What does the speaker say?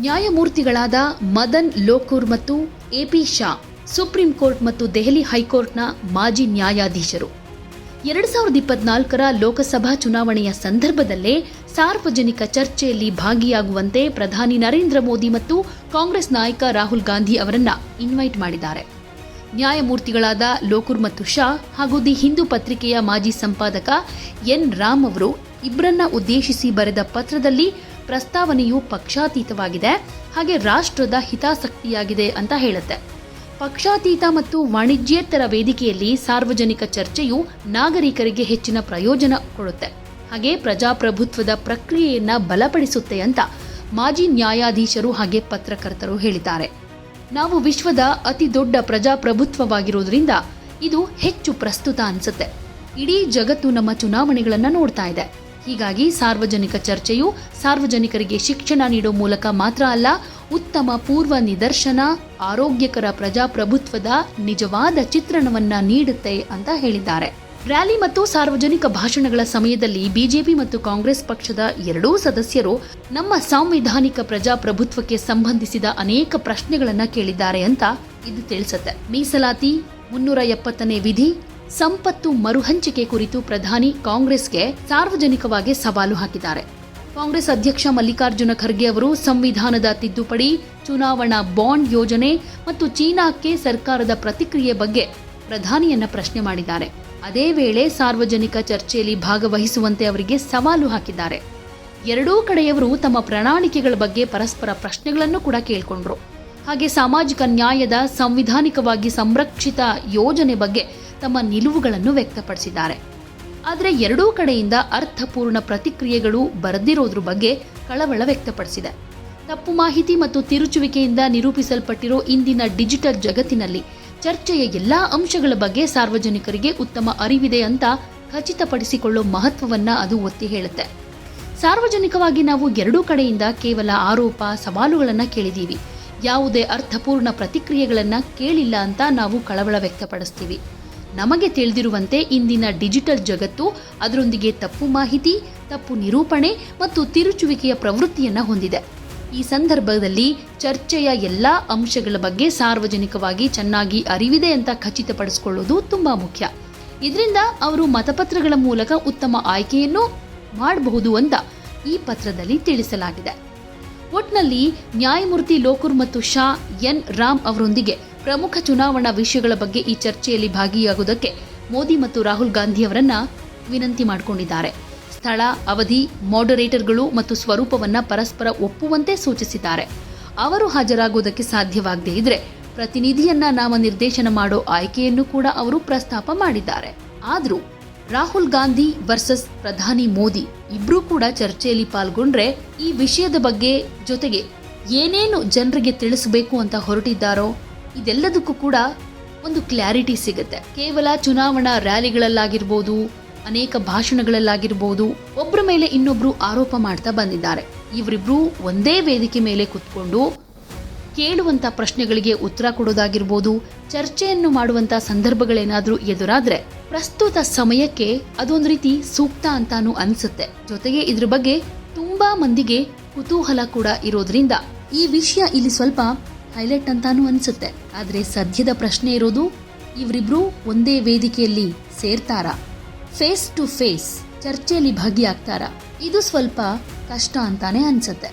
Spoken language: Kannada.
ನ್ಯಾಯಮೂರ್ತಿಗಳಾದ ಮದನ್ ಲೋಕೂರ್ ಮತ್ತು ಎಪಿ ಶಾ, ಸುಪ್ರೀಂ ಕೋರ್ಟ್ ಮತ್ತು ದೆಹಲಿ ಹೈಕೋರ್ಟ್ನ ಮಾಜಿ ನ್ಯಾಯಾಧೀಶರು. ಎರಡು ಸಾವಿರದ ಇಪ್ಪತ್ನಾಲ್ಕರ ಲೋಕಸಭಾ ಚುನಾವಣೆಯ ಸಂದರ್ಭದಲ್ಲೇ ಸಾರ್ವಜನಿಕ ಚರ್ಚೆಯಲ್ಲಿ ಭಾಗಿಯಾಗುವಂತೆ ಪ್ರಧಾನಿ ನರೇಂದ್ರ ಮೋದಿ ಮತ್ತು ಕಾಂಗ್ರೆಸ್ ನಾಯಕ ರಾಹುಲ್ ಗಾಂಧಿ ಅವರನ್ನ ಇನ್ವೈಟ್ ಮಾಡಿದ್ದಾರೆ. ನ್ಯಾಯಮೂರ್ತಿಗಳಾದ ಲೋಕುರ್ ಮತ್ತು ಶಾ ಹಾಗೂ ದಿ ಹಿಂದೂ ಪತ್ರಿಕೆಯ ಮಾಜಿ ಸಂಪಾದಕ ಎನ್ ರಾಮ್ ಅವರು ಇಬ್ಬರನ್ನ ಉದ್ದೇಶಿಸಿ ಬರೆದ ಪತ್ರದಲ್ಲಿ ಪ್ರಸ್ತಾವನೆಯು ಪಕ್ಷಾತೀತವಾಗಿದೆ, ಹಾಗೆ ರಾಷ್ಟ್ರದ ಹಿತಾಸಕ್ತಿಯಾಗಿದೆ ಅಂತ ಹೇಳುತ್ತೆ. ಪಕ್ಷಾತೀತ ಮತ್ತು ವಾಣಿಜ್ಯೇತರ ವೇದಿಕೆಯಲ್ಲಿ ಸಾರ್ವಜನಿಕ ಚರ್ಚೆಯು ನಾಗರಿಕರಿಗೆ ಹೆಚ್ಚಿನ ಪ್ರಯೋಜನ ಕೊಡುತ್ತೆ. ಹಾಗೆ ಪ್ರಜಾಪ್ರಭುತ್ವದ ಪ್ರಕ್ರಿಯೆಯನ್ನ ಬಲಪಡಿಸುತ್ತೆ ಅಂತ ಮಾಜಿ ನ್ಯಾಯಾಧೀಶರು ಹಾಗೆ ಪತ್ರಕರ್ತರು ಹೇಳಿದ್ದಾರೆ. ನಾವು ವಿಶ್ವದ ಅತಿ ದೊಡ್ಡ ಪ್ರಜಾಪ್ರಭುತ್ವವಾಗಿರೋದ್ರಿಂದ ಇದು ಹೆಚ್ಚು ಪ್ರಸ್ತುತ ಅನಿಸುತ್ತೆ. ಇಡೀ ಜಗತ್ತು ನಮ್ಮ ಚುನಾವಣೆಗಳನ್ನು ನೋಡ್ತಾ ಇದೆ. ಹೀಗಾಗಿ ಸಾರ್ವಜನಿಕ ಚರ್ಚೆಯು ಸಾರ್ವಜನಿಕರಿಗೆ ಶಿಕ್ಷಣ ನೀಡೋ ಮೂಲಕ ಮಾತ್ರ ಅಲ್ಲ, ಉತ್ತಮ ಪೂರ್ವ ನಿದರ್ಶನ, ಆರೋಗ್ಯಕರ ಪ್ರಜಾಪ್ರಭುತ್ವದ ನಿಜವಾದ ಚಿತ್ರಣವನ್ನ ನೀಡುತ್ತೆ ಅಂತ ಹೇಳಿದ್ದಾರೆ. ರ್ಯಾಲಿ ಮತ್ತು ಸಾರ್ವಜನಿಕ ಭಾಷಣಗಳ ಸಮಯದಲ್ಲಿ ಬಿಜೆಪಿ ಮತ್ತು ಕಾಂಗ್ರೆಸ್ ಪಕ್ಷದ ಎರಡೂ ಸದಸ್ಯರು ನಮ್ಮ ಸಾಂವಿಧಾನಿಕ ಪ್ರಜಾಪ್ರಭುತ್ವಕ್ಕೆ ಸಂಬಂಧಿಸಿದ ಅನೇಕ ಪ್ರಶ್ನೆಗಳನ್ನು ಕೇಳಿದ್ದಾರೆ ಅಂತ ಇದು ತಿಳಿಸುತ್ತೆ. ಮೀಸಲಾತಿ, ಮುನ್ನೂರ ಎಪ್ಪತ್ತನೇ ವಿಧಿ ಸಂಪತ್ತು ಮರುಹಂಚಿಕೆ ಕುರಿತು ಪ್ರಧಾನಿ ಕಾಂಗ್ರೆಸ್ಗೆ ಸಾರ್ವಜನಿಕವಾಗಿ ಸವಾಲು ಹಾಕಿದ್ದಾರೆ. ಕಾಂಗ್ರೆಸ್ ಅಧ್ಯಕ್ಷ ಮಲ್ಲಿಕಾರ್ಜುನ ಖರ್ಗೆ ಅವರು ಸಂವಿಧಾನದ ತಿದ್ದುಪಡಿ, ಚುನಾವಣಾ ಬಾಂಡ್ ಯೋಜನೆ ಮತ್ತು ಚೀನಾಕ್ಕೆ ಸರ್ಕಾರದ ಪ್ರತಿಕ್ರಿಯೆ ಬಗ್ಗೆ ಪ್ರಧಾನಿಯನ್ನ ಪ್ರಶ್ನೆ ಮಾಡಿದ್ದಾರೆ. ಅದೇ ವೇಳೆ ಸಾರ್ವಜನಿಕ ಚರ್ಚೆಯಲ್ಲಿ ಭಾಗವಹಿಸುವಂತೆ ಅವರಿಗೆ ಸವಾಲು ಹಾಕಿದ್ದಾರೆ. ಎರಡೂ ಕಡೆಯವರು ತಮ್ಮ ಪ್ರಣಾಳಿಕೆಗಳ ಬಗ್ಗೆ ಪರಸ್ಪರ ಪ್ರಶ್ನೆಗಳನ್ನು ಕೂಡ ಕೇಳಿಕೊಂಡ್ರು. ಹಾಗೆ ಸಾಮಾಜಿಕ ನ್ಯಾಯದ, ಸಂವಿಧಾನಿಕವಾಗಿ ಸಂರಕ್ಷಿತ ಯೋಜನೆ ಬಗ್ಗೆ ತಮ್ಮ ನಿಲುವುಗಳನ್ನು ವ್ಯಕ್ತಪಡಿಸಿದ್ದಾರೆ. ಆದರೆ ಎರಡೂ ಕಡೆಯಿಂದ ಅರ್ಥಪೂರ್ಣ ಪ್ರತಿಕ್ರಿಯೆಗಳು ಬರೆದಿರೋದ್ರ ಬಗ್ಗೆ ಕಳವಳ ವ್ಯಕ್ತಪಡಿಸಿದೆ. ತಪ್ಪು ಮಾಹಿತಿ ಮತ್ತು ತಿರುಚುವಿಕೆಯಿಂದ ನಿರೂಪಿಸಲ್ಪಟ್ಟಿರೋ ಇಂದಿನ ಡಿಜಿಟಲ್ ಜಗತ್ತಿನಲ್ಲಿ ಚರ್ಚೆಯ ಎಲ್ಲಾ ಅಂಶಗಳ ಬಗ್ಗೆ ಸಾರ್ವಜನಿಕರಿಗೆ ಉತ್ತಮ ಅರಿವಿದೆ ಅಂತ ಖಚಿತಪಡಿಸಿಕೊಳ್ಳೋ ಮಹತ್ವವನ್ನ ಅದು ಒತ್ತಿ ಹೇಳುತ್ತೆ. ಸಾರ್ವಜನಿಕವಾಗಿ ನಾವು ಎರಡೂ ಕಡೆಯಿಂದ ಕೇವಲ ಆರೋಪ, ಸವಾಲುಗಳನ್ನು ಕೇಳಿದ್ದೀವಿ ಯಾವುದೇ ಅರ್ಥಪೂರ್ಣ ಪ್ರತಿಕ್ರಿಯೆಗಳನ್ನು ಕೇಳಿಲ್ಲ ಅಂತ ನಾವು ಕಳವಳ ವ್ಯಕ್ತಪಡಿಸ್ತೀವಿ. ನಮಗೆ ತಿಳಿದಿರುವಂತೆ ಇಂದಿನ ಡಿಜಿಟಲ್ ಜಗತ್ತು ಅದರೊಂದಿಗೆ ತಪ್ಪು ಮಾಹಿತಿ, ತಪ್ಪು ನಿರೂಪಣೆ ಮತ್ತು ತಿರುಚುವಿಕೆಯ ಪ್ರವೃತ್ತಿಯನ್ನು ಹೊಂದಿದೆ. ಈ ಸಂದರ್ಭದಲ್ಲಿ ಚರ್ಚೆಯ ಎಲ್ಲ ಅಂಶಗಳ ಬಗ್ಗೆ ಸಾರ್ವಜನಿಕವಾಗಿ ಚೆನ್ನಾಗಿ ಅರಿವಿದೆ ಅಂತ ಖಚಿತಪಡಿಸಿಕೊಳ್ಳುವುದು ತುಂಬಾ ಮುಖ್ಯ. ಇದರಿಂದ ಅವರು ಮತಪತ್ರಗಳ ಮೂಲಕ ಉತ್ತಮ ಆಯ್ಕೆಯನ್ನು ಮಾಡಬಹುದು ಅಂತ ಈ ಪತ್ರದಲ್ಲಿ ತಿಳಿಸಲಾಗಿದೆ. ಒಟ್ನಲ್ಲಿ ನ್ಯಾಯಮೂರ್ತಿ ಲೋಕುರ್ ಮತ್ತು ಶಾ ಎನ್ ರಾಮ್ ಅವರೊಂದಿಗೆ ಪ್ರಮುಖ ಚುನಾವಣಾ ವಿಷಯಗಳ ಬಗ್ಗೆ ಈ ಚರ್ಚೆಯಲ್ಲಿ ಭಾಗಿಯಾಗುವುದಕ್ಕೆ ಮೋದಿ ಮತ್ತು ರಾಹುಲ್ ಗಾಂಧಿ ಅವರನ್ನ ವಿನಂತಿ ಮಾಡಿಕೊಂಡಿದ್ದಾರೆ. ಸ್ಥಳ, ಅವಧಿ ಮಾಡರೇಟರ್ಗಳು ಮತ್ತು ಸ್ವರೂಪವನ್ನ ಪರಸ್ಪರ ಒಪ್ಪುವಂತೆ ಸೂಚಿಸಿದ್ದಾರೆ. ಅವರು ಹಾಜರಾಗುವುದಕ್ಕೆ ಸಾಧ್ಯವಾಗದೇ ಇದ್ರೆ ಪ್ರತಿನಿಧಿಯನ್ನ ನಾಮನಿರ್ದೇಶನ ಮಾಡೋ ಆಯ್ಕೆಯನ್ನು ಕೂಡ ಅವರು ಪ್ರಸ್ತಾಪ ಮಾಡಿದ್ದಾರೆ. ಆದರೂ ರಾಹುಲ್ ಗಾಂಧಿ ವರ್ಸಸ್ ಪ್ರಧಾನಿ ಮೋದಿ ಇಬ್ಬರೂ ಕೂಡ ಚರ್ಚೆಯಲ್ಲಿ ಪಾಲ್ಗೊಂಡ್ರೆ ಈ ವಿಷಯದ ಬಗ್ಗೆ ಜೊತೆಗೆ ಏನೇನು ಜನರಿಗೆ ತಿಳಿಸಬೇಕು ಅಂತ ಹೊರಟಿದ್ದಾರೋ ಇದೆಲ್ಲದಕ್ಕೂ ಕೂಡ ಒಂದು ಕ್ಲಾರಿಟಿ ಸಿಗುತ್ತೆ. ಕೇವಲ ಚುನಾವಣಾ ರ್ಯಾಲಿಗಳಲ್ಲಾಗಿರ್ಬೋದು, ಅನೇಕ ಭಾಷಣಗಳಲ್ಲಾಗಿರ್ಬೋದು ಒಬ್ಬರ ಮೇಲೆ ಇನ್ನೊಬ್ರು ಆರೋಪ ಮಾಡ್ತಾ ಬಂದಿದ್ದಾರೆ. ಇವರಿಬ್ರು ಒಂದೇ ವೇದಿಕೆ ಮೇಲೆ ಕುತ್ಕೊಂಡು ಕೇಳುವಂತ ಪ್ರಶ್ನೆಗಳಿಗೆ ಉತ್ತರ ಕೊಡೋದಾಗಿರ್ಬೋದು, ಚರ್ಚೆಯನ್ನು ಮಾಡುವಂತ ಸಂದರ್ಭಗಳೇನಾದ್ರೂ ಎದುರಾದ್ರೆ ಪ್ರಸ್ತುತ ಸಮಯಕ್ಕೆ ಅದೊಂದು ರೀತಿ ಸೂಕ್ತ ಅಂತಾನು ಅನ್ಸುತ್ತೆ. ಜೊತೆಗೆ ಇದ್ರ ಬಗ್ಗೆ ತುಂಬಾ ಮಂದಿಗೆ ಕುತೂಹಲ ಕೂಡ ಇರೋದ್ರಿಂದ ಈ ವಿಷಯ ಇಲ್ಲಿ ಸ್ವಲ್ಪ ಹೈಲೈಟ್ ಅಂತಾನು ಅನಿಸುತ್ತೆ. ಆದರೆ ಸದ್ಯದ ಪ್ರಶ್ನೆ ಇರೋದು, ಇವರಿಬ್ರು ಒಂದೇ ವೇದಿಕೆಯಲ್ಲಿ ಸೇರ್ತಾರಾ? ಫೇಸ್ ಟು ಫೇಸ್ ಚರ್ಚೆಯಲ್ಲಿ ಭಾಗಿಯಾಗ್ತಾರಾ? ಇದು ಸ್ವಲ್ಪ ಕಷ್ಟ ಅಂತಾನೆ ಅನ್ಸುತ್ತೆ.